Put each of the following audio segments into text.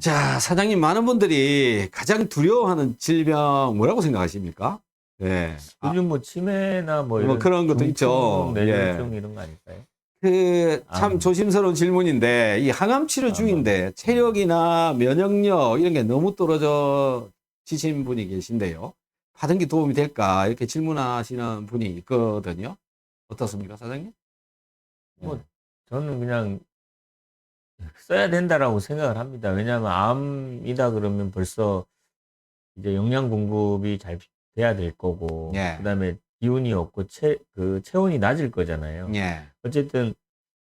자, 사장님, 많은 분들이 가장 두려워하는 질병 뭐라고 생각하십니까? 예. 아, 요즘 뭐 치매나 뭐 뭐 이런 그런 것도 중풍, 있죠. 뇌졸중 이런 거 아닐까요? 그, 참 아. 조심스러운 질문인데, 이 항암 치료 아, 중인데, 체력이나 면역력, 이런 게 너무 떨어져 지신 분이 계신데요. 받은 게 도움이 될까? 이렇게 질문하시는 분이 있거든요. 어떻습니까, 사장님? 뭐 저는 그냥 써야 된다라고 생각을 합니다. 왜냐하면 암이다 그러면 벌써 이제 영양 공급이 잘 돼야 될 거고, 예. 그다음에 기운이 없고 체, 그 체온이 낮을 거잖아요. 예. 어쨌든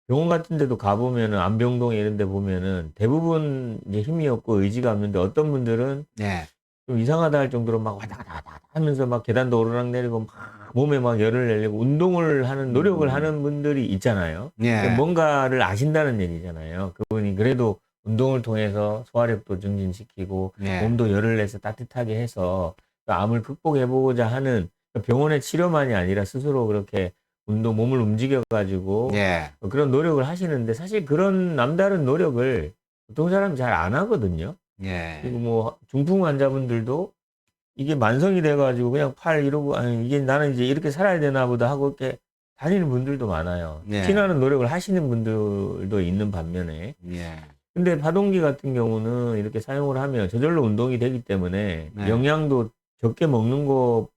병원 같은 데도 가보면은 안병동 이런 데 보면은 대부분 이제 힘이 없고 의지가 없는데 어떤 분들은 예. 좀 이상하다 할 정도로 막 갔다 하면서 막 계단도 오르락 내리고 막 몸에 막 열을 내려고 운동을 하는 노력을 음. 하는 분들이 있잖아요. 예. 뭔가를 아신다는 얘기잖아요. 그분이 그래도 운동을 통해서 소화력도 증진시키고 예. 몸도 열을 내서 따뜻하게 해서 그 암을 극복해보고자 하는 그 병원의 치료만이 아니라 스스로 그렇게 운동 몸을 움직여 가지고 예. 그런 노력을 하시는데 사실 그런 남다른 노력을 보통 사람 잘 안 하거든요. 예. 그리고 뭐 중풍 환자분들도 이게 만성이 돼가지고 그냥 팔 이러고 아니 이게 나는 이제 이렇게 살아야 되나 보다 하고 이렇게 다니는 분들도 많아요. 네. 피나는 노력을 하시는 분들도 있는 반면에 예. 근데 파동기 같은 경우는 이렇게 사용을 하면 저절로 운동이 되기 때문에 네. 영양도 적게 먹는 거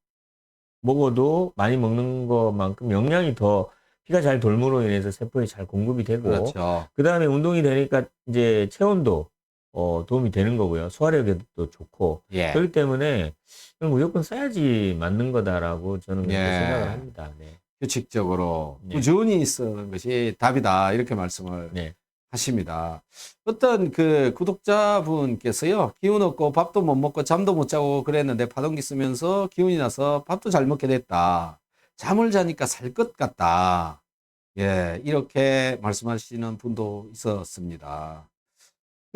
먹어도 많이 먹는 것만큼 영양이 더 피가 잘 돌므로 인해서 세포에 잘 공급이 되고 그렇죠. 그 다음에 운동이 되니까 이제 체온도 어, 도움이 되는 거고요. 소화력에도 좋고. 예. 그렇기 때문에 이건 무조건 써야지 맞는 거다라고 저는 그렇게 예. 생각을 합니다. 네. 규칙적으로 네. 꾸준히 쓰는 것이 답이다. 이렇게 말씀을 네. 하십니다. 어떤 그 구독자분께서요, 기운 없고 밥도 못 먹고 잠도 못 자고 그랬는데 파동기 쓰면서 기운이 나서 밥도 잘 먹게 됐다. 잠을 자니까 살 것 같다. 예, 이렇게 말씀하시는 분도 있었습니다.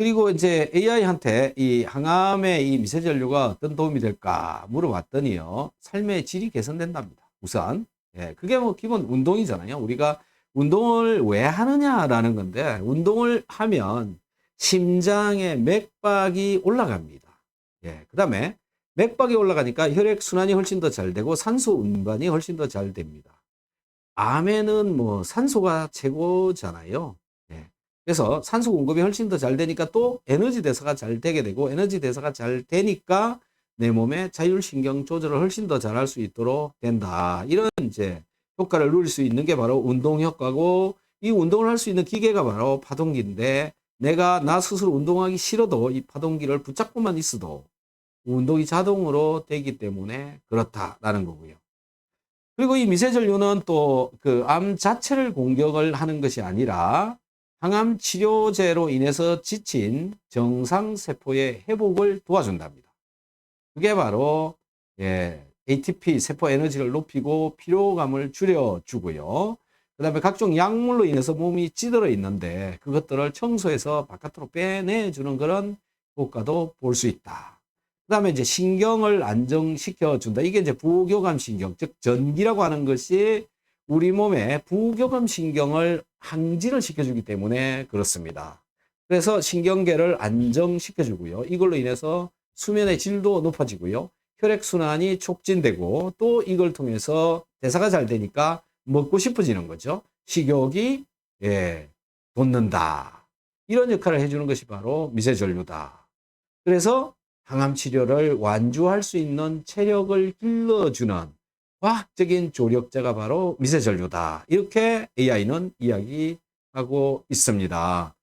그리고 이제 AI한테 이 항암의 이 미세 전류가 어떤 도움이 될까 물어봤더니요, 삶의 질이 개선된답니다. 우선. 예, 그게 뭐 기본 운동이잖아요. 우리가 운동을 왜 하느냐라는 건데, 운동을 하면 심장의 맥박이 올라갑니다. 예, 그 다음에 맥박이 올라가니까 혈액 순환이 훨씬 더 잘 되고 산소 운반이 훨씬 더 잘 됩니다. 암에는 뭐 산소가 최고잖아요. 예. 그래서 산소 공급이 훨씬 더 잘 되니까 또 에너지 대사가 잘 되게 되고 에너지 대사가 잘 되니까 내 몸의 자율신경 조절을 훨씬 더 잘할 수 있도록 된다. 이런 이제 효과를 누릴 수 있는 게 바로 운동 효과고 이 운동을 할 수 있는 기계가 바로 파동기인데 내가 나 스스로 운동하기 싫어도 이 파동기를 붙잡고만 있어도 운동이 자동으로 되기 때문에 그렇다라는 거고요. 그리고 이 미세전류는 또 그 암 자체를 공격을 하는 것이 아니라 항암 치료제로 인해서 지친 정상 세포의 회복을 도와준답니다. 그게 바로 예, ATP 세포 에너지를 높이고 피로감을 줄여주고요. 그 다음에 각종 약물로 인해서 몸이 찌들어 있는데 그것들을 청소해서 바깥으로 빼내주는 그런 효과도 볼 수 있다. 그 다음에 이제 신경을 안정시켜 준다. 이게 이제 부교감 신경, 즉 전기라고 하는 것이 우리 몸의 부교감 신경을 항진을 시켜주기 때문에 그렇습니다. 그래서 신경계를 안정시켜 주고요. 이걸로 인해서 수면의 질도 높아지고요. 혈액순환이 촉진되고 또 이걸 통해서 대사가 잘 되니까 먹고 싶어지는 거죠. 식욕이 예, 돋는다. 이런 역할을 해주는 것이 바로 미세전류다. 그래서 항암 치료를 완주할 수 있는 체력을 길러주는 과학적인 조력자가 바로 미세전류다. 이렇게 AI는 이야기하고 있습니다.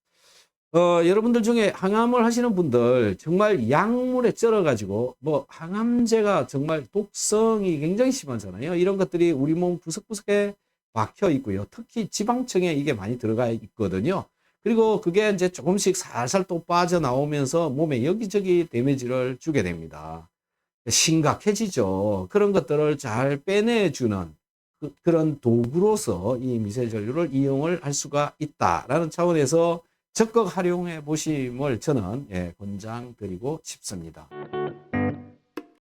어, 여러분들 중에 항암을 하시는 분들 정말 약물에 쩔어가지고 뭐 항암제가 정말 독성이 굉장히 심하잖아요. 이런 것들이 우리 몸 구석구석에 박혀 있고요. 특히 지방층에 이게 많이 들어가 있거든요. 그리고 그게 이제 조금씩 살살 또 빠져나오면서 몸에 여기저기 데미지를 주게 됩니다. 심각해지죠. 그런 것들을 잘 빼내주는 그, 그런 도구로서 이 미세 전류를 이용을 할 수가 있다라는 차원에서 적극 활용해 보심을 저는 예, 권장드리고 싶습니다.